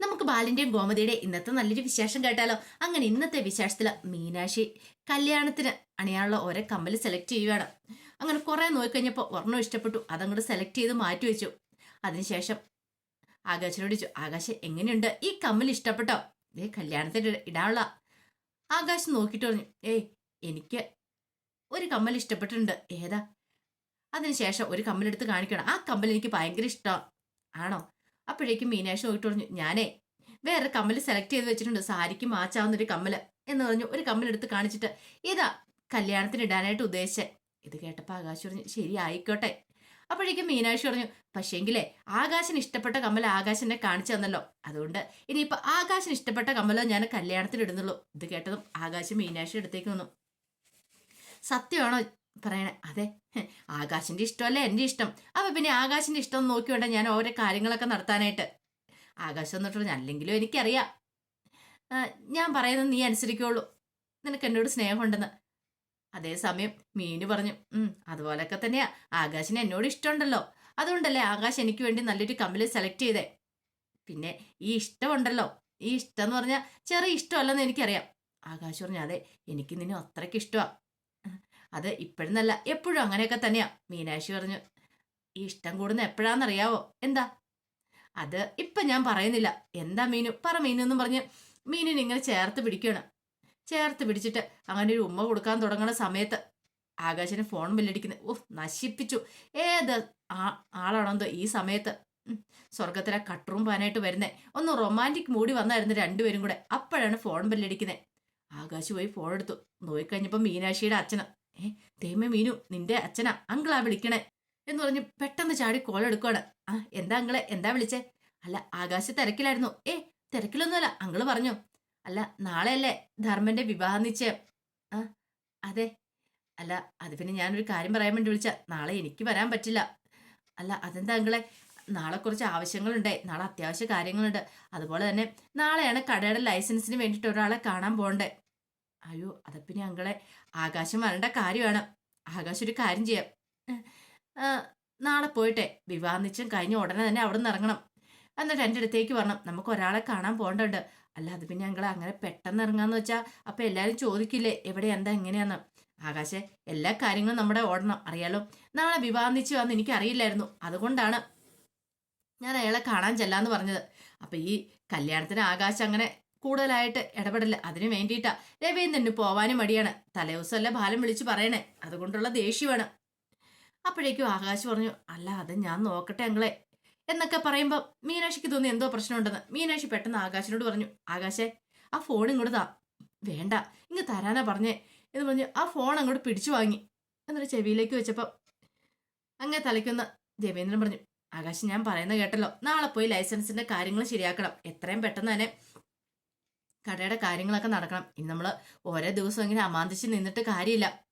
നമുക്ക് ബാലിന്റെയും ഗോമതിയുടെ ഇന്നത്തെ നല്ലൊരു വിശേഷം കേട്ടാലോ? അങ്ങനെ ഇന്നത്തെ വിശേഷത്തിൽ മീനാക്ഷി കല്യാണത്തിന് അണിയാനുള്ള ഓരോ കമ്മൽ സെലക്ട് ചെയ്യുകയാണ് അങ്ങനെ കുറെ നോക്കിക്കഴിഞ്ഞപ്പോൾ ഒരെണ്ണം ഇഷ്ടപ്പെട്ടു. അതങ്ങോട്ട് സെലക്ട് ചെയ്ത് മാറ്റി വെച്ചു. അതിനുശേഷം ആകാശിനോട് ചോദിച്ചു ആകാശ് എങ്ങനെയുണ്ട്? ഈ കമ്മൽ ഇഷ്ടപ്പെട്ടോ? ഏ കല്യാണത്തിന് ഇടാനുള്ള. ആകാശ് നോക്കിയിട്ട് പറഞ്ഞു ഏയ് എനിക്ക് ഒരു കമ്മൽ ഇഷ്ടപ്പെട്ടിട്ടുണ്ട്. ഏതാ? അതിനുശേഷം ഒരു കമ്മലെടുത്ത് കാണിക്കണം. ആ കമ്മൽ എനിക്ക് ഭയങ്കര ഇഷ്ടമാണ് ആണോ? അപ്പോഴേക്കും മീനാക്ഷി പറഞ്ഞു ഞാനേ വേറെ കമ്മൽ സെലക്ട് ചെയ്ത് വെച്ചിട്ടുണ്ട്. സാരിക്ക് മാച്ചാവുന്ന ഒരു കമ്മൽ. എന്ന് പറഞ്ഞു ഒരു കമ്മലെടുത്ത് കാണിച്ചിട്ട് ഇതാ കല്യാണത്തിന് ഇടാനായിട്ട് ഉദ്ദേശിച്ചേ. ഇത് കേട്ടപ്പോൾ ആകാശ് പറഞ്ഞു ശരി ആയിക്കോട്ടെ. അപ്പോഴേക്കും മീനാക്ഷി പറഞ്ഞു പക്ഷേങ്കിലേ ആകാശന് ഇഷ്ടപ്പെട്ട കമ്മൽ ആകാശനെ കാണിച്ചു തന്നല്ലോ. അതുകൊണ്ട് ഇനിയിപ്പോ ആകാശന് ഇഷ്ടപ്പെട്ട കമ്മലോ ഞാൻ കല്യാണത്തിന് ഇടുന്നുള്ളൂ. ഇത് കേട്ടതും ആകാശം മീനാക്ഷി അടുത്തേക്ക് വന്നു. സത്യമാണോ പറയണേ അതെ ആകാശിന്റെ ഇഷ്ടമല്ലേ എന്റെ ഇഷ്ടം? അപ്പൊ പിന്നെ ആകാശിന്റെ ഇഷ്ടം നോക്കി ഞാൻ ഓരോ കാര്യങ്ങളൊക്കെ നടത്താനായിട്ട്. ആകാശം എന്നിട്ട് അല്ലെങ്കിലും എനിക്കറിയാം. ഞാൻ പറയുന്നത് നീ അനുസരിക്കുള്ളൂ. നിനക്ക് എന്നോട് സ്നേഹമുണ്ടെന്ന്. അതേസമയം മീനു പറഞ്ഞു അതുപോലൊക്കെ തന്നെയാ. ആകാശിന് എന്നോട് ഇഷ്ടമുണ്ടല്ലോ. അതുകൊണ്ടല്ലേ ആകാശ് എനിക്ക് വേണ്ടി നല്ലൊരു കമ്പനി സെലക്ട് ചെയ്തേ. പിന്നെ ഈ ഇഷ്ടമുണ്ടല്ലോ. ഈ ഇഷ്ടം എന്ന് പറഞ്ഞാൽ ചെറിയ ഇഷ്ടമല്ലെന്ന് എനിക്കറിയാം. ആകാശ് പറഞ്ഞു അതെ എനിക്ക് നിന്നെ അത്രയ്ക്ക് ഇഷ്ടമാ അത് ഇപ്പോഴെന്നല്ല എപ്പോഴും അങ്ങനെയൊക്കെ തന്നെയാ. മീനാക്ഷി പറഞ്ഞു ഈ ഇഷ്ടം കൂടുന്ന എപ്പോഴാണെന്നറിയാവോ എന്താ? അത് ഇപ്പം ഞാൻ പറയുന്നില്ല. എന്താ മീനു? പറ മീനു എന്നും പറഞ്ഞ് മീനിനെ ഇങ്ങനെ ചേർത്ത് പിടിക്കണം ചേർത്ത് പിടിച്ചിട്ട് അങ്ങനെ ഒരു ഉമ്മ കൊടുക്കാൻ തുടങ്ങുന്ന സമയത്ത് ആകാശന് ഫോൺ ബില്ലടിക്കുന്നത് ഓഹ് നശിപ്പിച്ചു. ഏത് ആ ആളാണെന്തോ ഈ സമയത്ത്. സ്വർഗത്തിലെ കട്ടറും പാനായിട്ട് വരുന്നേ. ഒന്ന് റൊമാന്റിക് മൂടി വന്നായിരുന്നു രണ്ടുപേരും കൂടെ. അപ്പോഴാണ് ഫോൺ ബില്ലടിക്കുന്നത് ആകാശ് പോയി ഫോൺ എടുത്തു നോയിക്കഴിഞ്ഞപ്പോൾ മീനാക്ഷിയുടെ അച്ഛന. ഏ തേമ മീനു നിന്റെ അച്ഛനാ. അങ്കിളാ വിളിക്കണേ. എന്ന് പറഞ്ഞ് പെട്ടെന്ന് ചാടി കോൾ എടുക്കുവാണ്. ആ എന്താ അങ്കിളെ? എന്താ വിളിച്ചേ? അല്ല ആകാശ് തിരക്കിലായിരുന്നു. ഏ തിരക്കിലൊന്നുമല്ല. അങ്കിൾ പറഞ്ഞു. അല്ല നാളെയല്ലേ ധർമ്മന്റെ വിവാഹ നിശ്ചയം ആ അതെ. അല്ല അത് പിന്നെ ഞാനൊരു കാര്യം പറയാൻ വേണ്ടി വിളിച്ച. നാളെ എനിക്ക് വരാൻ പറ്റില്ല. അല്ല അതെന്താ അങ്കിളെ? നാളെ കുറച്ച് ആവശ്യങ്ങളുണ്ട് നാളെ അത്യാവശ്യ കാര്യങ്ങളുണ്ട്. അതുപോലെ തന്നെ നാളെയാണ് കടയുടെ ലൈസൻസിന് വേണ്ടിയിട്ട് ഒരാളെ കാണാൻ പോകണ്ടേ. അയ്യോ അത പിന്നെ അങ്കിളെ ആകാശം വരേണ്ട കാര്യമാണ്. ആകാശം ഒരു കാര്യം ചെയ്യാം. നാളെ പോയിട്ടെ വിവാഹ നിശ്ചയം കഴിഞ്ഞ ഉടനെ തന്നെ അവിടെ നിന്ന് ഇറങ്ങണം. എന്നിട്ട് എന്റെ അടുത്തേക്ക് വരണം. നമുക്ക് ഒരാളെ കാണാൻ പോകണ്ടുണ്ട് അല്ല അത് പിന്നെ ഞങ്ങൾ അങ്ങനെ പെട്ടെന്ന് ഇറങ്ങാന്ന് വെച്ചാൽ അപ്പം എല്ലാവരും ചോദിക്കില്ലേ എവിടെ എന്താ എങ്ങനെയാന്ന്? ആകാശെ എല്ലാ കാര്യങ്ങളും നമ്മുടെ ഓടണം. അറിയാലോ നാളെ വിവാഹം എനിക്ക് അറിയില്ലായിരുന്നു അതുകൊണ്ടാണ് ഞാൻ അയാളെ കാണാൻ ചെല്ലാന്ന് പറഞ്ഞത്. അപ്പൊ ഈ കല്യാണത്തിന് ആകാശം അങ്ങനെ കൂടുതലായിട്ട് ഇടപെടില്ല അതിന് വേണ്ടിയിട്ടാ. രവീന്ദ്രന് പോവാനും മടിയാണ്. തലേദിവസമല്ല ബാലം വിളിച്ചു പറയണേ. അതുകൊണ്ടുള്ള ദേഷ്യമാണ് അപ്പോഴേക്കും ആകാശ് പറഞ്ഞു അല്ല അത് ഞാൻ നോക്കട്ടെ അങ്ങളെ എന്നൊക്കെ പറയുമ്പോൾ മീനാക്ഷിക്ക് തോന്നി എന്തോ പ്രശ്നമുണ്ടെന്ന് മീനാക്ഷി പെട്ടെന്ന് ആകാശിനോട് പറഞ്ഞു ആകാശേ ആ ഫോൺ ഇങ്ങോട്ട് താ. വേണ്ട ഇങ്ങ് തരാനാ പറഞ്ഞേ. എന്ന് പറഞ്ഞ് ആ ഫോൺ അങ്ങോട്ട് പിടിച്ചു വാങ്ങി. എന്നിട്ട് ചെവിയിലേക്ക് വെച്ചപ്പോൾ അങ്ങനെ തലയ്ക്കുന്ന ദേവേന്ദ്രൻ പറഞ്ഞു ആകാശ് ഞാൻ പറയുന്ന കേട്ടല്ലോ. നാളെ പോയി ലൈസൻസിന്റെ കാര്യങ്ങൾ ശരിയാക്കണം. എത്രയും പെട്ടെന്ന് തന്നെ കടയുടെ കാര്യങ്ങളൊക്കെ നടക്കണം. ഇനി നമ്മൾ ഓരോ ദിവസവും ഇങ്ങനെ അമാന്തിച്ച് നിന്നിട്ട് കാര്യമില്ല.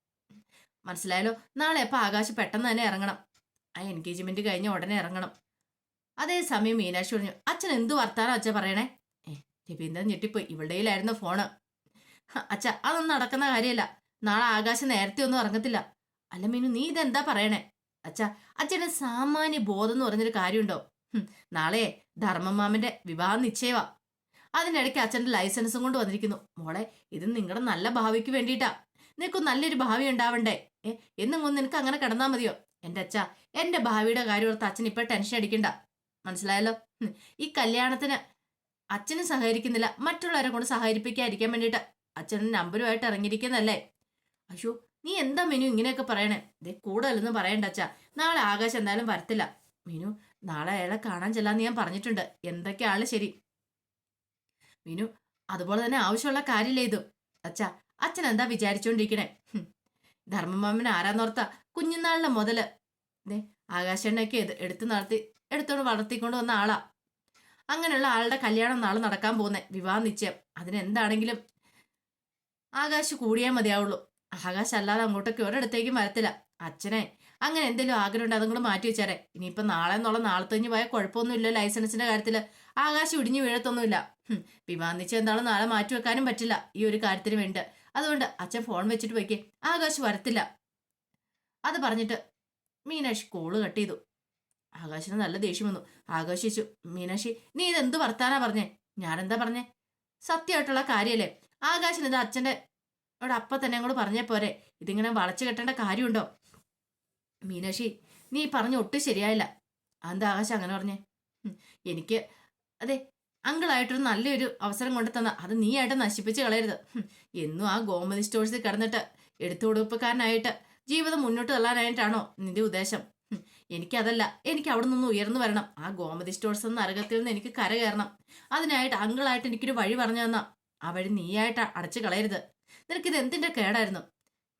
മനസ്സിലായല്ലോ? നാളെ അപ്പൊ ആകാശ് പെട്ടെന്ന് തന്നെ ഇറങ്ങണം. ആ എൻഗേജ്മെന്റ് കഴിഞ്ഞ ഉടനെ ഇറങ്ങണം. അതേസമയം മീനാക്ഷി പറഞ്ഞു അച്ഛൻ എന്ത് വർത്താനം അച്ഛൻ പറയണേ? രവീന്ദ്രൻ ഞെട്ടിപ്പോയി. ഇവളുടെയിലായിരുന്നു ഫോണ് അച്ഛ അതൊന്നും നടക്കുന്ന കാര്യമല്ല. നാളെ ആകാശം നേരത്തെ ഒന്നും ഇറങ്ങത്തില്ല. അല്ല മീനു നീ ഇതെന്താ പറയണേ? അച്ഛ അച്ഛന് സാമാന്യ ബോധം എന്ന് പറഞ്ഞൊരു കാര്യമുണ്ടോ? നാളെ ധർമ്മമാമന്റെ വിവാഹം നിശ്ചയവാ. അതിനിടയ്ക്ക് അച്ഛന്റെ ലൈസൻസും കൊണ്ട് വന്നിരിക്കുന്നു. മോളെ ഇത് നിങ്ങളുടെ നല്ല ഭാവിക്ക് വേണ്ടിയിട്ടാ. നിനക്ക് നല്ലൊരു ഭാവി ഉണ്ടാവണ്ടേ? ഏ എന്നും കൊണ്ട് നിനക്ക് അങ്ങനെ കിടന്നാ മതിയോ? എന്റെ അച്ഛ എന്റെ ഭാവിയുടെ കാര്യം ഓർത്ത് അച്ഛൻ ഇപ്പൊ ടെൻഷൻ അടിക്കണ്ട. മനസ്സിലായല്ലോ? ഈ കല്യാണത്തിന് അച്ഛന് സഹകരിക്കുന്നില്ല. മറ്റുള്ളവരെ കൊണ്ട് സഹകരിപ്പിക്കാതിരിക്കാൻ വേണ്ടിയിട്ട്. അച്ഛൻ നമ്പരുമായിട്ട് ഇറങ്ങിയിരിക്കുന്നല്ലേ? അയ്യോ നീ എന്താ മെനു ഇങ്ങനെയൊക്കെ പറയണേ? ഇതേ കൂടുതലൊന്നും പറയണ്ട അച്ഛാ. നാളെ ആകാശം എന്തായാലും വരത്തില്ല. മീനു നാളെ അയാളെ കാണാൻ ചെല്ലാന്ന് ഞാൻ പറഞ്ഞിട്ടുണ്ട്. എന്തൊക്കെയാണ് ശരി? മീനു അതുപോലെ തന്നെ ആവശ്യമുള്ള കാര്യമില്ലേ ഇത്? അച്ഛാ അച്ഛൻ എന്താ വിചാരിച്ചോണ്ടിരിക്കണേ? ഹും, ധർമ്മമാമൻ ആരാന്നോർത്ത? കുഞ്ഞുനാളിലെ മുതൽ. ദേ ആകാശണ്ണയൊക്കെ ഇത് എടുത്തു നടത്തി എടുത്തോണ്ട് വളർത്തിക്കൊണ്ട് വന്ന ആളാ. അങ്ങനെയുള്ള ആളുടെ കല്യാണം നാളെ നടക്കാൻ പോകുന്നേ. വിവാഹ നിശ്ചയം അതിനെന്താണെങ്കിലും ആകാശ് കൂടിയേ മതിയാവുള്ളൂ. ആകാശ് അല്ലാതെ അങ്ങോട്ടൊക്കെ ഒരിടത്തേക്കും വരത്തില്ല. അച്ഛനെ അങ്ങനെ എന്തെങ്കിലും ആഗ്രഹം ഉണ്ട്? അതും മാറ്റി വെച്ചാറേ ഇനിയിപ്പോൾ നാളെ എന്നുള്ള നാളെ കഴിഞ്ഞ് പോയാൽ കുഴപ്പമൊന്നുമില്ല ലൈസൻസിന്റെ കാര്യത്തിൽ ആകാശം ഇടിഞ്ഞു വീഴത്തൊന്നുമില്ല. വിവാഹ എന്താണെന്ന് നാളെ മാറ്റി വെക്കാനും പറ്റില്ല ഈ ഒരു കാര്യത്തിന് വേണ്ടി അതുകൊണ്ട് അച്ഛൻ ഫോൺ വെച്ചിട്ട് പോയിക്കേ. ആകാശ് വരത്തില്ല. അത് പറഞ്ഞിട്ട് മീനാക്ഷി കോൾ കട്ട് ചെയ്തു. ആകാശിന് നല്ല ദേഷ്യം വന്നു. ആകാശ് ചോദിച്ചു മീനാക്ഷി നീ ഇതെന്ത് വർത്താനാ പറഞ്ഞേ? ഞാനെന്താ പറഞ്ഞേ? സത്യമായിട്ടുള്ള കാര്യല്ലേ. ആകാശിന് ഇത് അച്ഛന്റെ അവിടെ അപ്പ തന്നെ അങ്ങോട്ട് പറഞ്ഞേ പോരെ. ഇതിങ്ങനെ വളച്ചു കെട്ടേണ്ട കാര്യമുണ്ടോ? മീനാക്ഷി നീ പറഞ്ഞ ഒട്ടും ശരിയായില്ല. എന്താ ആകാശം അങ്ങനെ പറഞ്ഞേ? എനിക്ക് അതെ അങ്കിളായിട്ടൊരു നല്ലൊരു അവസരം കൊണ്ടു തന്ന. അത് ആയിട്ട് നശിപ്പിച്ച് കളയരുത്. എന്നും ആ ഗോമതി സ്റ്റോഴ്സിൽ കിടന്നിട്ട് എടുത്തു കൊടുപ്പക്കാരനായിട്ട് ജീവിതം മുന്നോട്ട് തള്ളാനായിട്ടാണോ നിന്റെ ഉദ്ദേശം? എനിക്കതല്ല. എനിക്ക് അവിടെ നിന്ന് ഉയർന്നു വരണം. ആ ഗോമതി സ്റ്റോഴ്സ് എന്ന നരകത്തിൽ നിന്ന് എനിക്ക് കര കയറണം. അതിനായിട്ട് അങ്കിളായിട്ട് എനിക്കൊരു വഴി പറഞ്ഞു തന്ന. ആ വഴി നീയായിട്ട് അടച്ചു കളയരുത്. നിനക്കിത് എന്തിന്റെ കേടായിരുന്നു?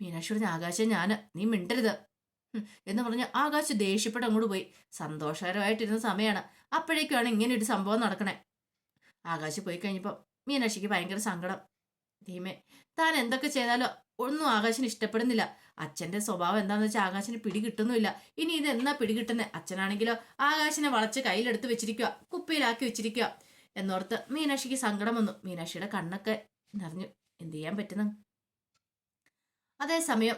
മീനാക്ഷി പറഞ്ഞ ആകാശം ഞാൻ. നീ മിണ്ടരുത്. എന്ന് പറഞ്ഞ് ആകാശ് ദേഷ്യപ്പെട്ട് അങ്ങോട്ട് പോയി. സന്തോഷകരമായിട്ടിരുന്ന സമയമാണ് അപ്പോഴേക്കാണ് ഇങ്ങനെ ഒരു സംഭവം നടക്കണേ. ആകാശ് പോയി കഴിഞ്ഞപ്പോൾ മീനാക്ഷിക്ക് ഭയങ്കര സങ്കടം. ദീമേ താൻ എന്തൊക്കെ ചെയ്താലോ ഒന്നും ആകാശിന് ഇഷ്ടപ്പെടുന്നില്ല. അച്ഛന്റെ സ്വഭാവം എന്താന്ന് വെച്ചാൽ ആകാശിന് പിടി കിട്ടുന്നുമില്ല. ഇനി ഇത് എന്നാ പിടി കിട്ടുന്നത് അച്ഛനാണെങ്കിലോ ആകാശിനെ വളച്ച് കയ്യിലെടുത്ത് വെച്ചിരിക്കുക കുപ്പിയിലാക്കി വെച്ചിരിക്കുക എന്നോർത്ത് മീനാക്ഷിക്ക് സങ്കടം വന്നു. മീനാക്ഷിയുടെ കണ്ണൊക്കെ നിറഞ്ഞു. എന്ത് ചെയ്യാൻ പറ്റുന്നു? അതേസമയം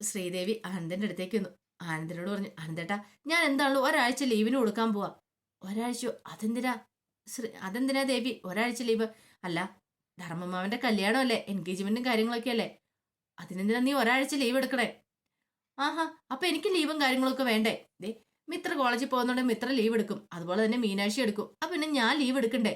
ശ്രീദേവി ആനന്ദന്റെ അടുത്തേക്ക് വന്നു. ആനന്ദനോട് പറഞ്ഞു ആനന്ദേട്ടാ ഞാൻ എന്താണല്ലോ ഒരാഴ്ച ലീവിന് കൊടുക്കാൻ പോവാ. ഒരാഴ്ചയോ? അതെന്തിനാ? ശ്രീ അതെന്തിനാ ദേവി? ഒരാഴ്ച ലീവ്? അല്ല ധർമ്മമാവന്റെ കല്യാണമല്ലേ എൻഗേജ്മെന്റും കാര്യങ്ങളൊക്കെ അല്ലേ അതിനെന്തിനാ നീ ഒരാഴ്ച ലീവ് എടുക്കണേ? ആഹാ അപ്പൊ എനിക്ക് ലീവും കാര്യങ്ങളൊക്കെ വേണ്ടേ? ദേ മിത്ര കോളേജിൽ പോകുന്നുണ്ടെങ്കിൽ മിത്ര ലീവ് എടുക്കും. അതുപോലെ തന്നെ മീനാക്ഷി എടുക്കും. അപ്പൊ പിന്നെ ഞാൻ ലീവ് എടുക്കണ്ടേ?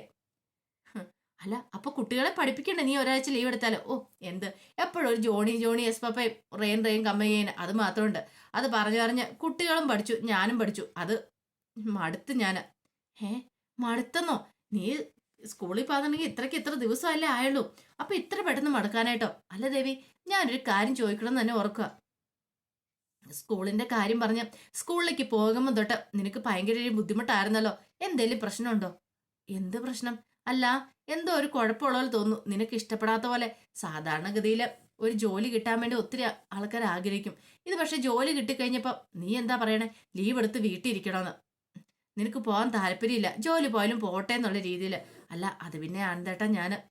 അല്ല അപ്പൊ കുട്ടികളെ പഠിപ്പിക്കണ്ടേ. നീ ഒരാഴ്ച ലീവ് എടുത്താലോ? ഓ എന്ത്? എപ്പോഴും ഒരു ജോണി ജോണി എസ് പപ്പയും റെയിൻ റെയിൻ കമ്മയ്യേന് അത് മാത്രമുണ്ട്. അത് പറഞ്ഞു പറഞ്ഞ് കുട്ടികളും പഠിച്ചു ഞാനും പഠിച്ചു. അത് മടുത്ത് ഞാൻ. ഏ മടുത്തെന്നോ? നീ സ്കൂളിൽ പോകുന്നുണ്ടെങ്കിൽ ഇത്രയ്ക്ക് ഇത്ര ദിവസമല്ലേ ആയുള്ളൂ. അപ്പൊ ഇത്ര പെട്ടെന്ന് മടുക്കാനായിട്ടോ? അല്ല ദേവി ഞാനൊരു കാര്യം ചോദിക്കണം തന്നെ ഓർക്കുക. സ്കൂളിന്റെ കാര്യം പറഞ്ഞ് സ്കൂളിലേക്ക് പോകുമ്പോൾ തൊട്ട് നിനക്ക് ഭയങ്കര ഒരു ബുദ്ധിമുട്ടായിരുന്നല്ലോ. എന്തേലും പ്രശ്നമുണ്ടോ? എന്ത് പ്രശ്നം? അല്ല എന്തോ ഒരു കുഴപ്പമുള്ള പോലെ തോന്നുന്നു. നിനക്ക് ഇഷ്ടപ്പെടാത്ത പോലെ. സാധാരണഗതിയിൽ ഒരു ജോലി കിട്ടാൻ വേണ്ടി ഒത്തിരി ആൾക്കാർ ആഗ്രഹിക്കും. ഇത് പക്ഷെ ജോലി കിട്ടിക്കഴിഞ്ഞപ്പോൾ നീ എന്താ പറയണേ? ലീവ് എടുത്ത് വീട്ടിൽ ഇരിക്കണമെന്ന്. നിനക്ക് പോകാൻ താല്പര്യമില്ല. ജോലി പോയാലും പോട്ടെ എന്നുള്ള രീതിയിൽ. അല്ല അത് പിന്നെ ആനന്ദേട്ടാ ഞാൻ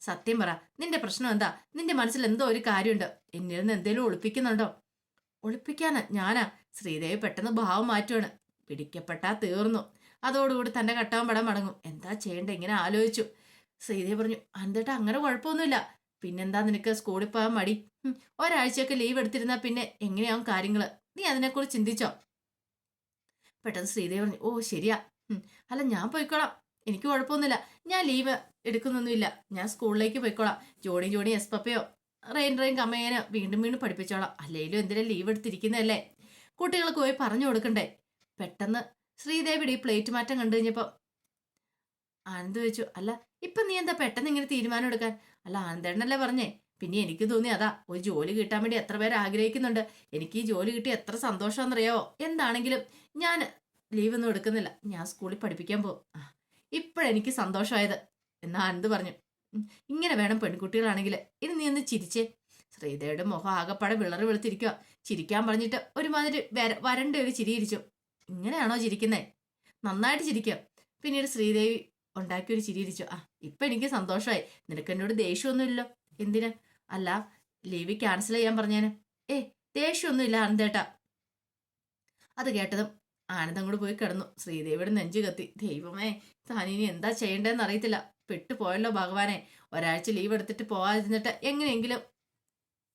സത്യം പറ. നിന്റെ പ്രശ്നം എന്താ? നിന്റെ മനസ്സിൽ എന്തോ ഒരു കാര്യമുണ്ട്. എന്നിൽ നിന്ന് എന്തേലും ഒളിപ്പിക്കുന്നുണ്ടോ? ഒളിപ്പിക്കാനാ ഞാനാ. ശ്രീദേവി പെട്ടെന്ന് ഭാവം മാറ്റുവാണ്. പിടിക്കപ്പെട്ടാ തീർന്നു. അതോടുകൂടി തന്റെ കട്ടാൻ പടം മടങ്ങും എന്താ ചെയ്യണ്ടേ? ഇങ്ങനെ ആലോചിച്ചു. ശ്രീദേവി പറഞ്ഞു അന്തേട്ടാ അങ്ങനെ കുഴപ്പമൊന്നുമില്ല. പിന്നെന്താ നിനക്ക് സ്കൂളിൽ പോകാൻ മടി? ഒരാഴ്ചയൊക്കെ ലീവ് എടുത്തിരുന്നാൽ പിന്നെ എങ്ങനെയാവും കാര്യങ്ങൾ നീ അതിനെക്കുറിച്ച് ചിന്തിച്ചോ? പെട്ടെന്ന് ശ്രീദേവി പറഞ്ഞു ഓ ശരിയാ. അല്ല ഞാൻ പോയിക്കോളാം. എനിക്ക് കുഴപ്പമൊന്നുമില്ല. ഞാൻ ലീവ് എടുക്കുന്നൊന്നുമില്ല. ഞാൻ സ്കൂളിലേക്ക് പോയിക്കോളാം. ജോണി ജോണി എസ് പപ്പയോ റെയിൻ റെയിൻ കമ്മേനെ വീണ്ടും വീണ്ടും പഠിപ്പിച്ചോളാം. അല്ലെങ്കിലും എന്തിനാ ലീവ് എടുത്തിരിക്കുന്നതല്ലേ? കുട്ടികൾക്ക് പോയി പറഞ്ഞു കൊടുക്കണ്ടേ? പെട്ടെന്ന് ശ്രീദേവിയുടെ ഈ പ്ലേറ്റ് മാറ്റം കണ്ടു കഴിഞ്ഞപ്പോൾ ആനന്ദ് ചോദിച്ചു അല്ല ഇപ്പൊ നീ എന്താ പെട്ടെന്ന് ഇങ്ങനെ തീരുമാനം എടുക്കാൻ? അല്ല ആനന്ദേണ്ണല്ലേ പറഞ്ഞേ. പിന്നെ എനിക്ക് തോന്നി അതാ ഒരു ജോലി കിട്ടാൻ വേണ്ടി എത്ര പേര് ആഗ്രഹിക്കുന്നുണ്ട്. എനിക്ക് ഈ ജോലി കിട്ടി എത്ര സന്തോഷമെന്നറിയാവോ എന്താണെങ്കിലും ഞാൻ ലീവ് ഒന്നും എടുക്കുന്നില്ല. ഞാൻ സ്കൂളിൽ പഠിപ്പിക്കാൻ പോകും. ഇപ്പോഴെനിക്ക് സന്തോഷമായത്. എന്നാ ആനന്ദ് പറഞ്ഞു. ഇങ്ങനെ വേണം പെൺകുട്ടികളാണെങ്കിൽ ഇനി നീ ഒന്ന് ചിരിച്ചേ. ശ്രീദേവിയുടെ മുഖം ആകപ്പാടെ വിളറി വെളുത്തിരിക്കുക ചിരിക്കാൻ പറഞ്ഞിട്ട് ഒരുമാതിരി വര വരണ്ട ഒരു ചിരി ഇരിച്ചു. ഇങ്ങനെയാണോ ചിരിക്കുന്നേ? നന്നായിട്ട് ചിരിക്കുക പിന്നീട് ശ്രീദേവി ഉണ്ടാക്കിയൊരു ചിരി ഇരിച്ചു. ആ ഇപ്പം എനിക്ക് സന്തോഷമായി. നിനക്ക് എന്നോട് ദേഷ്യമൊന്നുമില്ലല്ലോ? എന്തിന്? അല്ല ലീവ് ക്യാൻസൽ ചെയ്യാൻ പറഞ്ഞേന്. ഏ ദേഷ്യമൊന്നുമില്ല ആനന്ദേട്ടാ അത് കേട്ടതും ആനന്ദം കൂടെ പോയി കിടന്നു. ശ്രീദേവിയുടെ നെഞ്ചു കത്തി. ദൈവമേ താനിനി എന്താ ചെയ്യേണ്ടതെന്ന് അറിയത്തില്ല. പെട്ടുപോയല്ലോ ഭഗവാനെ. ഒരാഴ്ച ലീവ് എടുത്തിട്ട് പോകാതിരുന്നിട്ട് എങ്ങനെയെങ്കിലും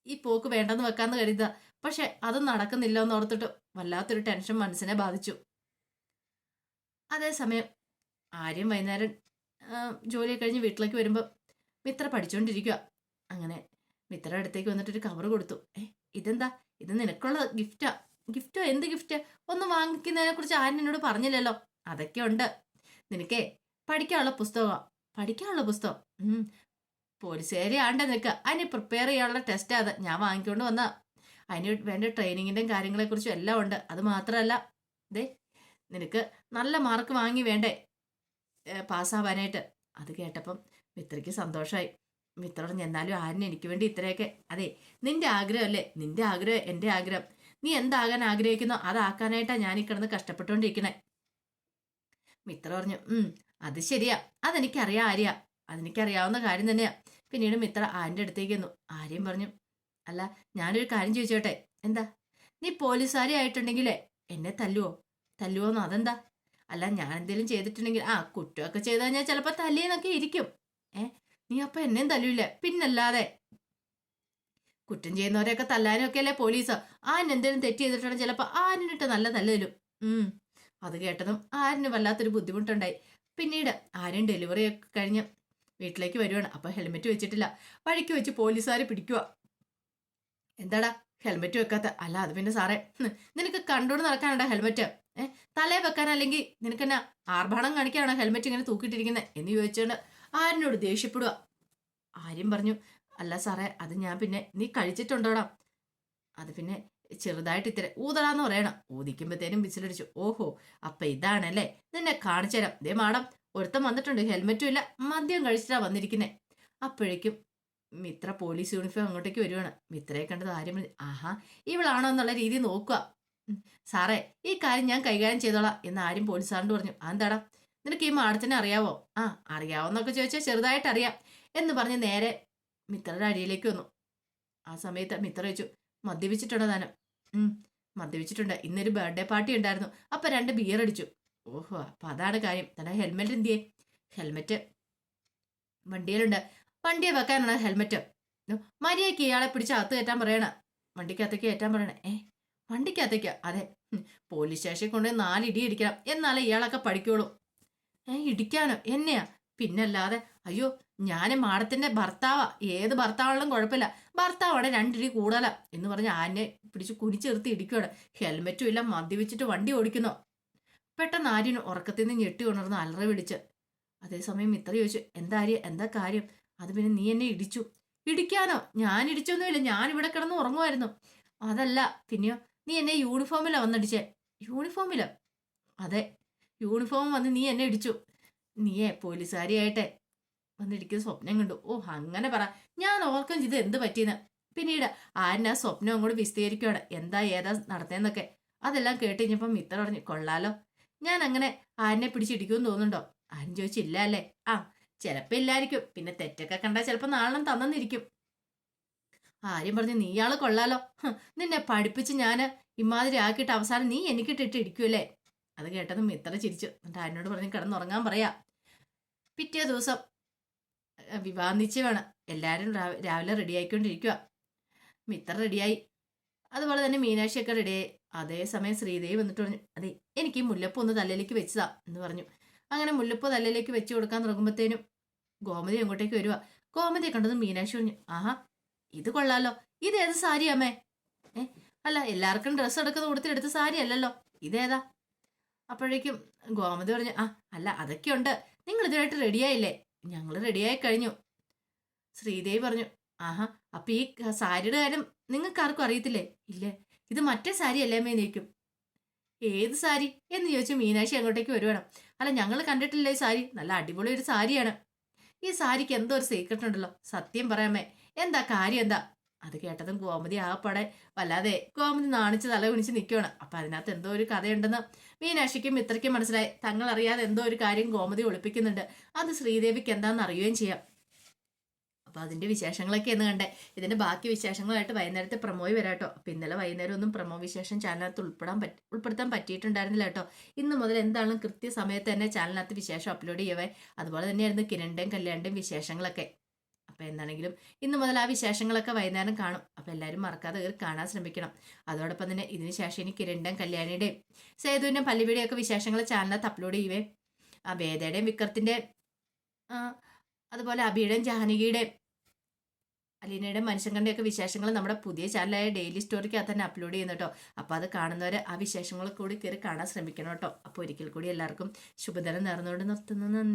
ഈ പോക്ക് വേണ്ടെന്ന് വെക്കാന്ന് കരുതുക. പക്ഷെ അത് നടക്കുന്നില്ല എന്ന് ഓർത്തിട്ട് വല്ലാത്തൊരു ടെൻഷൻ മനസ്സിനെ ബാധിച്ചു. അതേസമയം ആര്യം വൈകുന്നേരം ജോലി കഴിഞ്ഞ് വീട്ടിലേക്ക് വരുമ്പോൾ മിത്ര പഠിച്ചുകൊണ്ടിരിക്കുക അങ്ങനെ മിത്ര അടുത്തേക്ക് വന്നിട്ട് ഒരു കവർ കൊടുത്തു. ഏ ഇതെന്താ? ഇത് നിനക്കുള്ള ഗിഫ്റ്റാ ഗിഫ്റ്റോ എന്ത് ഗിഫ്റ്റ് ഒന്ന് വാങ്ങിക്കുന്നതിനെ കുറിച്ച് ആരും എന്നോട് പറഞ്ഞില്ലല്ലോ. അതൊക്കെ ഉണ്ട്. നിനക്കേ പഠിക്കാനുള്ള പുസ്തകമാ. പഠിക്കാനുള്ള പുസ്തകം. പോലീസുകാരി ആണ്ട നിൽക്കുക അതിന് പ്രിപ്പയർ ചെയ്യാനുള്ള ടെസ്റ്റ് അത്. ഞാൻ വാങ്ങിക്കൊണ്ട് വന്ന അതിന് വേണ്ട ട്രെയിനിങ്ങിന്റെയും കാര്യങ്ങളെക്കുറിച്ചും എല്ലാം ഉണ്ട്. അത് മാത്രമല്ല ദേ നിനക്ക് നല്ല മാർക്ക് വാങ്ങി വേണ്ടേ? പാസ്സാവാനായിട്ട്. അത് കേട്ടപ്പം മിത്രയ്ക്ക് സന്തോഷമായി മിത്രോട് എന്നാലും ആരും എനിക്ക് വേണ്ടി ഇത്രയൊക്കെ? അതെ നിന്റെ ആഗ്രഹമല്ലേ? നിന്റെ ആഗ്രഹം എന്റെ ആഗ്രഹം. നീ എന്താകാൻ ആഗ്രഹിക്കുന്നോ അതാക്കാനായിട്ടാണ് ഞാൻ ഈ കിടന്ന് കഷ്ടപ്പെട്ടുകൊണ്ടിരിക്കണേ. മിത്ര പറഞ്ഞു ഉം അത് ശരിയാ. അതെനിക്കറിയാം ആര്യ. അതെനിക്കറിയാവുന്ന കാര്യം തന്നെയാ. പിന്നീട് മിത്ര ആന്റെ അടുത്തേക്ക് വന്നു ആര്യം പറഞ്ഞു അല്ല ഞാനൊരു കാര്യം ചോദിച്ചോട്ടെ. എന്താ? നീ പോലീസുകാരി ആയിട്ടുണ്ടെങ്കിലേ എന്നെ തല്ലുവോ? തല്ലുവോന്നോ? അതെന്താ? അല്ല ഞാൻ എന്തെങ്കിലും ചെയ്തിട്ടുണ്ടെങ്കിൽ ആ കുറ്റമൊക്കെ ചെയ്ത് കഴിഞ്ഞാൽ ചിലപ്പോൾ തല്ലിയെന്നൊക്കെ ഇരിക്കും. ഏ? നീ അപ്പൊ എന്നെയും തല്ലൂല. പിന്നല്ലാതെ കുറ്റം ചെയ്യുന്നവരെയൊക്കെ തല്ലാനൊക്കെ അല്ലേ പോലീസ്? ആൻ എന്തെങ്കിലും തെറ്റ് ചെയ്തിട്ടുണ്ടെങ്കിൽ ചിലപ്പോൾ ആനിട്ട് നല്ല തല്ലും ഉം. അത് കേട്ടതും ആരിന് വല്ലാത്തൊരു ബുദ്ധിമുട്ടുണ്ടായി. പിന്നീട് ആരും ഡെലിവറി ഒക്കെ കഴിഞ്ഞ് വീട്ടിലേക്ക് വരുവാണ്. അപ്പൊ ഹെൽമെറ്റ് വെച്ചിട്ടില്ല. വഴിക്ക് വെച്ച് പോലീസുകാർ പിടിക്കുക എന്താടാ ഹെൽമെറ്റ് വെക്കാത്ത? അല്ല അത് പിന്നെ സാറേ നിനക്ക് കണ്ടോണ്ട് നടക്കാനുണ്ടോ ഹെൽമെറ്റ് ഏഹ് തലേ വെക്കാൻ അല്ലെങ്കിൽ നിനക്ക് എന്നാ ആർഭാടം കാണിക്കാണോ ഹെൽമെറ്റ് ഇങ്ങനെ തൂക്കിയിട്ടിരിക്കുന്നത് എന്ന് ചോദിച്ചുകൊണ്ട് ആരിനോട് ദേഷ്യപ്പെടുക ആര്യം പറഞ്ഞു അല്ല സാറേ അത് ഞാൻ പിന്നെ നീ കഴിച്ചിട്ടുണ്ടോടാ? അത് പിന്നെ ചെറുതായിട്ട് ഇത്തിരി ഊതടാന്ന് പറയണം. ഊതിക്കുമ്പോഴത്തേനും വിസിലടിച്ചു. ഓഹോ അപ്പൊ ഇതാണല്ലേ? നിന്നെ കാണിച്ചു തരാം ദേ മാഡം ഒരുത്തം വന്നിട്ടുണ്ട് ഹെൽമെറ്റും ഇല്ല മദ്യം കഴിച്ചിട്ടാ വന്നിരിക്കുന്നേ. അപ്പോഴേക്കും മിത്ര പോലീസ് യൂണിഫോം അങ്ങോട്ടേക്ക് വരുവാണ്. മിത്രയെ കണ്ടത് ആര്യം ആഹാ ഇവളാണോ എന്നുള്ള രീതി നോക്കുക. സാറേ ഈ കാര്യം ഞാൻ കൈകാര്യം ചെയ്തോളാം എന്ന് ആരും പോലീസുകാരോട് പറഞ്ഞു. എന്താടാ നിനക്ക് ഈ മാഡത്തിനെ അറിയാവോ? ആ അറിയാവോന്നൊക്കെ ചോദിച്ചാൽ ചെറുതായിട്ട് അറിയാം എന്ന് പറഞ്ഞ് നേരെ മിത്രയുടെ അടിയിലേക്ക് വന്നു. ആ സമയത്ത് മിത്ര ചോദിച്ചു മദ്യപിച്ചിട്ടുണ്ടോ താനും? മദ്യപിച്ചിട്ടുണ്ട്. ഇന്നൊരു ബർത്ത്ഡേ പാർട്ടി ഉണ്ടായിരുന്നു. അപ്പം രണ്ട് ബിയർ അടിച്ചു. ഓഹോ അപ്പം അതാണ് കാര്യം. തന്നെ ഹെൽമെറ്റ് എന്തിയേ? ഹെൽമെറ്റ് വണ്ടിയിലുണ്ട്. വണ്ടിയെ വെക്കാനാണ് ഹെൽമെറ്റ്. മര്യാദയ്ക്ക് ഇയാളെ പിടിച്ച് അകത്ത് കയറ്റാൻ പറയണ. വണ്ടിക്കകത്തേക്ക് കയറ്റാൻ പറയണ. ഏ വണ്ടിക്കകത്തേക്ക്? അതെ. പോലീസ് സ്റ്റേഷനിൽ കൊണ്ട് നാല് ഇടി ഇടിക്കണം. എന്നാലേ ഇയാളൊക്കെ പഠിക്കുള്ളൂ. ഏ ഇടിക്കാനോ? എന്നെയാ? പിന്നല്ലാതെ അയ്യോ ഞാൻ മാഡത്തിന്റെ ഭർത്താവാ. ഏത് ഭർത്താവാണെങ്കിലും കുഴപ്പമില്ല. ഭർത്താവാണ് രണ്ടിടി കൂടുതലാ എന്ന് പറഞ്ഞ് ആനെ പിടിച്ച് കുനിച്ചെറുത്തി ഇടിക്കുകയാണ് ഹെൽമെറ്റും ഇല്ല മദ്യപിച്ചിട്ട് വണ്ടി ഓടിക്കുന്നു. പെട്ടെന്ന് ആര്യന് ഉറക്കത്തിൽ നിന്ന് ഞെട്ടി ഉണർന്ന് അലറ വിളിച്ച്. അതേസമയം ഇത്ര ചോദിച്ചു എന്താ ആര്യ? എന്താ കാര്യം? അത് പിന്നെ നീ എന്നെ ഇടിച്ചു. ഇടിക്കാനോ? ഞാൻ ഇടിച്ചൊന്നുമില്ല. ഞാൻ ഇവിടെ കിടന്ന് ഉറങ്ങുമായിരുന്നു. അതല്ല പിന്നെയോ നീ എന്നെ യൂണിഫോമിലാ വന്നടിച്ചേ. യൂണിഫോമിലോ? അതെ യൂണിഫോം വന്ന് നീ എന്നെ ഇടിച്ചു. നീയേ പോലീസുകാരിയായിട്ടെ. വന്നിരിക്കുന്ന സ്വപ്നം കണ്ടു. ഓ അങ്ങനെ പറ. ഞാൻ ഓർക്കും ചെയ്ത് എന്ത് പറ്റിയെന്ന്. പിന്നീട് ആരിനാ സ്വപ്നം അങ്ങോട്ട് വിസ്തീകരിക്കുവാണ് എന്താ ഏതാ നടത്തേന്നൊക്കെ അതെല്ലാം കേട്ട് കഴിഞ്ഞപ്പം മിത്ര പറഞ്ഞു കൊള്ളാലോ. ഞാൻ അങ്ങനെ ആരിനെ പിടിച്ചിടിക്കുമെന്ന് തോന്നുന്നുണ്ടോ? ആരും ചോദിച്ചില്ല അല്ലേ? ആ ചിലപ്പോ ഇല്ലായിരിക്കും. പിന്നെ തെറ്റൊക്കെ കണ്ടാൽ ചിലപ്പോ നാളെ തന്നിരിക്കും ആര്യം പറഞ്ഞു നീയാൾ കൊള്ളാലോ. നിന്നെ പഠിപ്പിച്ച് ഞാൻ ഇമാതിരി ആക്കിയിട്ട് അവസാനം നീ എനിക്കിട്ടിട്ട് ഇരിക്കുമല്ലേ അത് കേട്ടതും മിത്ര ചിരിച്ചു. എന്നിട്ട് ആരിനോട് പറഞ്ഞ് കിടന്നുറങ്ങാൻ പറയാ. പിറ്റേ ദിവസം വിവാഹം വിവാഹ നിശ്ചയമാണ്. എല്ലാവരും രാവ- രാവിലെ റെഡി ആയിക്കൊണ്ടിരിക്കുക മിത്ര റെഡിയായി അതുപോലെ തന്നെ മീനാക്ഷിയൊക്കെ റെഡിയായി അതേസമയം ശ്രീദേവി വന്നിട്ട് പറഞ്ഞു അതെ എനിക്ക് ഈ മുല്ലപ്പൂ തലയിലേക്ക് വെച്ചതാ എന്ന് പറഞ്ഞു. അങ്ങനെ മുല്ലപ്പൂ തലയിലേക്ക് വെച്ചു കൊടുക്കാൻ തുടങ്ങുമ്പോഴത്തേനും ഗോമതി അങ്ങോട്ടേക്ക് വരുവാ. ഗോമതിയെ കണ്ടത് മീനാക്ഷി പറഞ്ഞു ആഹാ ഇത് കൊള്ളാലോ. ഇത് ഏത് സാരി അമ്മേ? ഏ അല്ല എല്ലാവർക്കും ഡ്രസ്സ് എടുക്കുന്ന കൊടുത്ത് എടുത്ത സാരി അല്ലല്ലോ. ഇതേതാ അപ്പോഴേക്കും ഗോമതി പറഞ്ഞു ആ അല്ല അതൊക്കെ ഉണ്ട്. നിങ്ങൾ ഇതുമായിട്ട് റെഡിയായില്ലേ ഞങ്ങൾ റെഡിയായി കഴിഞ്ഞു. ശ്രീദേവി പറഞ്ഞു ആഹാ അപ്പൊ ഈ സാരിയുടെ കാര്യം നിങ്ങൾക്ക് ആർക്കും അറിയത്തില്ലേ? ഇല്ലേ ഇത് മറ്റേ സാരി അല്ലേ അമ്മേ നീക്കും. ഏത് സാരി എന്ന് ചോദിച്ചു മീനാക്ഷി അങ്ങോട്ടേക്ക് വരുവാണ്. അല്ല ഞങ്ങൾ കണ്ടിട്ടില്ല ഈ സാരി? നല്ല അടിപൊളി ഒരു സാരിയാണ്. ഈ സാരിക്ക് എന്തോ ഒരു സീക്രട്ട് ഉണ്ടല്ലോ. സത്യം പറയാമേ. എന്താ കാര്യം എന്താ? അത് കേട്ടതും ഗോമതി ആ പടെ വല്ലാതെ ഗോമതി നാണിച്ച് തല കുണിച്ച് നിൽക്കുകയാണ് അപ്പൊ അതിനകത്ത് എന്തോ ഒരു കഥയുണ്ടെന്ന് മീനാക്ഷിക്കും മിത്രയ്ക്കും മനസ്സിലായി. തങ്ങൾ അറിയാതെ എന്തോ ഒരു കാര്യം ഗോമതി ഒളിപ്പിക്കുന്നുണ്ട്. അത് ശ്രീദേവിക്ക് എന്താണെന്ന് അറിയുകയും ചെയ്യാം. അപ്പൊ അതിന്റെ വിശേഷങ്ങളൊക്കെ എന്ന് കണ്ടേ. ഇതിന്റെ ബാക്കി വിശേഷങ്ങളായിട്ട് വൈകുന്നേരത്തെ പ്രമോയി കേട്ടോ അപ്പോൾ ഇന്നലെ വൈകുന്നേരം ഒന്നും പ്രമോ വിശേഷം ചാനലിനകത്ത് ഉൾപ്പെടാൻ പറ്റ ഉൾപ്പെടുത്താൻ പറ്റിയിട്ടുണ്ടായിരുന്നില്ല കേട്ടോ ഇന്ന് മുതൽ എന്താണെങ്കിലും കൃത്യസമയത്ത് തന്നെ ചാനലിനകത്ത് വിശേഷം അപ്ലോഡ് ചെയ്യവേ. അതുപോലെ തന്നെയായിരുന്നു കിരണിന്റെയും കല്യാണിന്റെയും വിശേഷങ്ങളൊക്കെ. അപ്പോൾ എന്താണെങ്കിലും ഇന്ന് മുതൽ ആ വിശേഷങ്ങളൊക്കെ വൈകുന്നേരം കാണും. അപ്പോൾ എല്ലാവരും മറക്കാതെ കയറി കാണാൻ ശ്രമിക്കണം. അതോടൊപ്പം തന്നെ ഇതിന് ശേഷം ഇനി കിരണിന്റെയും കല്യാണിയുടെയും സേതുവിന്റെയും പല്ലിവിടെയും ഒക്കെ വിശേഷങ്ങൾ ചാനലിനകത്ത് അപ്ലോഡ് ചെയ്യുവേ. ആ വേദയുടെയും വിക്രത്തിന്റെ അതുപോലെ അബിയുടെയും ജാനകിയുടെയും അലീനയുടെ മനുഷ്യൻ കണ്ടയൊക്കെ വിശേഷങ്ങൾ നമ്മുടെ പുതിയ ചാനലായ ഡെയിലി സ്റ്റോറിക്കകത്ത് തന്നെ അപ്ലോഡ് ചെയ്യുന്നു കേട്ടോ. അപ്പോൾ അത് കാണുന്നവരെ ആ വിശേഷങ്ങൾ കൂടി കയറി കാണാൻ ശ്രമിക്കണം കേട്ടോ. അപ്പോൾ ഒരിക്കൽ കൂടി എല്ലാവർക്കും ശുഭദിനം നേർന്നുകൊണ്ട് നിർത്തുന്നു. നന്ദി.